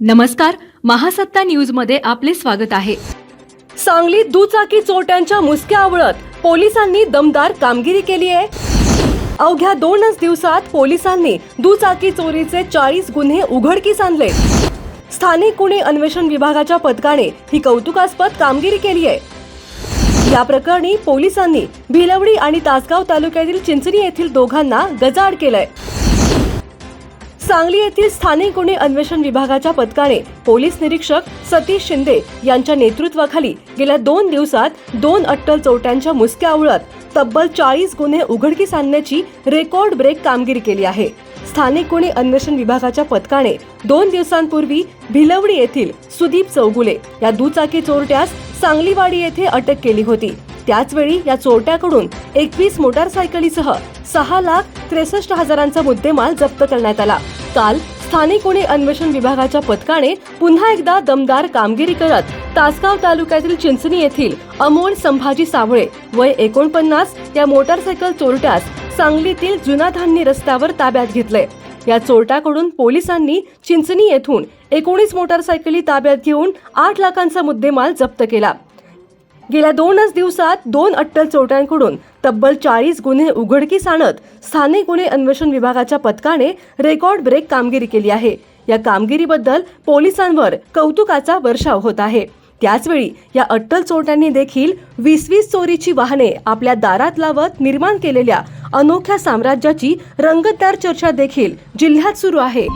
नमस्कार महासत्ता न्यूजमध्ये आपले स्वागत आहे. सांगलीत दुचाकी चोरट्यांच्या मुसक्या आवळत पोलिसांनी दमदार कामगिरी केली आहे. अवघ्या दोनच दिवसात पोलिसांनी दुचाकी चोरीचे चाळीस गुन्हे उघडकीस आणले. स्थानिक गुन्हे अन्वेषण विभागाच्या पथकाने ही कौतुकास्पद कामगिरी केली आहे. या प्रकरणी पोलिसांनी भिलवडी आणि तासगाव तालुक्यातील चिंचणी येथील दोघांना गजाआड केलंय. सांगली येथील स्थानिक गुन्हे अन्वेषण विभागाच्या पथकाने पोलीस निरीक्षक सतीश शिंदे यांच्या नेतृत्वाखाली गेल्या दोन दिवसात दोन अट्टल चोरट्यांच्या मुसक्या आवळत तब्बल चाळीस गुन्हे उघडकीस आणण्याची रेकॉर्ड ब्रेक कामगिरी केली आहे. स्थानिक गुन्हे अन्वेषण विभागाच्या पथकाने दोन दिवसांपूर्वी भिलवडी येथील सुदीप चौगुले या दुचाकी चोरट्यास सांगलीवाडी येथे अटक केली होती. त्याचवेळी या चोरट्याकडून एकवीस मोटारसायकलीसह सहा लाख त्रेसष्ट हजारांचा मुद्देमाल जप्त करण्यात आला. काल स्थानिक गुन्हे अन्वेषण विभागाच्या पथकाने पुन्हा एकदा दमदार कामगिरी करत तासगाव तालुक्यातील चिंचणी येथील अमोल संभाजी सावळे वय एकोणपन्नास या मोटारसायकल चोरट्यास सांगलीतील जुना धान्य रस्त्यावर ताब्यात घेतले. या चोरट्याकडून पोलिसांनी चिंचणी येथून एकोणीस मोटारसायकली ताब्यात घेऊन आठ लाखांचा मुद्देमाल जप्त केला. गेल्या दोनच दिवसात दोन अट्टल चोरट्यांकडून तब्बल चाळीस गुन्हे उघडकीस आणत स्थानिक गुन्हे अन्वेषण विभागाच्या पथकाने रेकॉर्ड ब्रेक कामगिरी केली आहे. या कामगिरीबद्दल पोलिसांवर कौतुकाचा वर्षाव होत आहे. त्याचवेळी या अट्टल चोरट्यांनी देखील वीस वीस चोरीची वाहने आपल्या दारात लावत निर्माण केलेल्या अनोख्या साम्राज्याची रंगतदार चर्चा देखील जिल्ह्यात सुरू आहे.